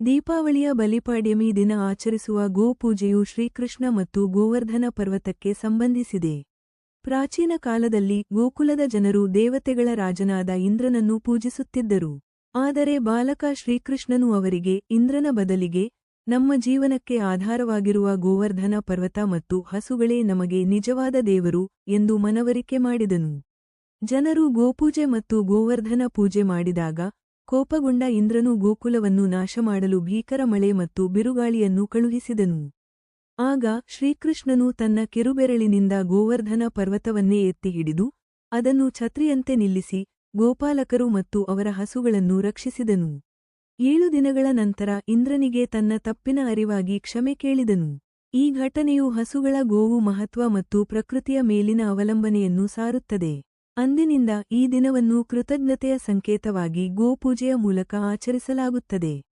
ದೀಪಾವಳಿಯ ಬಲಿಪಾಡ್ಯಮಿ ದಿನ ಆಚರಿಸುವ ಗೋಪೂಜೆಯು ಶ್ರೀಕೃಷ್ಣ ಮತ್ತು ಗೋವರ್ಧನ ಪರ್ವತಕ್ಕೆ ಸಂಬಂಧಿಸಿದೆ. ಪ್ರಾಚೀನ ಕಾಲದಲ್ಲಿ ಗೋಕುಲದ ಜನರು ದೇವತೆಗಳ ರಾಜನಾದ ಇಂದ್ರನನ್ನು ಪೂಜಿಸುತ್ತಿದ್ದರು. ಆದರೆ ಬಾಲಕ ಶ್ರೀಕೃಷ್ಣನು ಅವರಿಗೆ, ಇಂದ್ರನ ಬದಲಿಗೆ ನಮ್ಮ ಜೀವನಕ್ಕೆ ಆಧಾರವಾಗಿರುವ ಗೋವರ್ಧನ ಪರ್ವತ ಮತ್ತು ಹಸುಗಳೇ ನಮಗೆ ನಿಜವಾದ ದೇವರು ಎಂದು ಮನವರಿಕೆ ಮಾಡಿದನು. ಜನರು ಗೋಪೂಜೆ ಮತ್ತು ಗೋವರ್ಧನ ಪೂಜೆ ಮಾಡಿದಾಗ ಕೋಪಗೊಂಡ ಇಂದ್ರನು ಗೋಕುಲವನ್ನು ನಾಶಮಾಡಲು ಭೀಕರ ಮಳೆ ಮತ್ತು ಬಿರುಗಾಳಿಯನ್ನು ಕಳುಹಿಸಿದನು. ಆಗ ಶ್ರೀಕೃಷ್ಣನು ತನ್ನ ಕಿರುಬೆರಳಿನಿಂದ ಗೋವರ್ಧನ ಪರ್ವತವನ್ನೇ ಎತ್ತಿ ಹಿಡಿದು, ಅದನ್ನು ಛತ್ರಿಯಂತೆ ನಿಲ್ಲಿಸಿ, ಗೋಪಾಲಕರು ಮತ್ತು ಅವರ ಹಸುಗಳನ್ನು ರಕ್ಷಿಸಿದನು. ಏಳು ದಿನಗಳ ನಂತರ ಇಂದ್ರನಿಗೆ ತನ್ನ ತಪ್ಪಿನ ಅರಿವಾಗಿ ಕ್ಷಮೆ ಕೇಳಿದನು. ಈ ಘಟನೆಯು ಹಸುಗಳ ಗೋವು ಮಹತ್ವ ಮತ್ತು ಪ್ರಕೃತಿಯ ಮೇಲಿನ ಅವಲಂಬನೆಯನ್ನು ಸಾರುತ್ತದೆ. ಅಂದಿನಿಂದ ಈ ದಿನವನ್ನು ಕೃತಜ್ಞತೆಯ ಸಂಕೇತವಾಗಿ ಗೋಪೂಜೆಯ ಮೂಲಕ ಆಚರಿಸಲಾಗುತ್ತದೆ.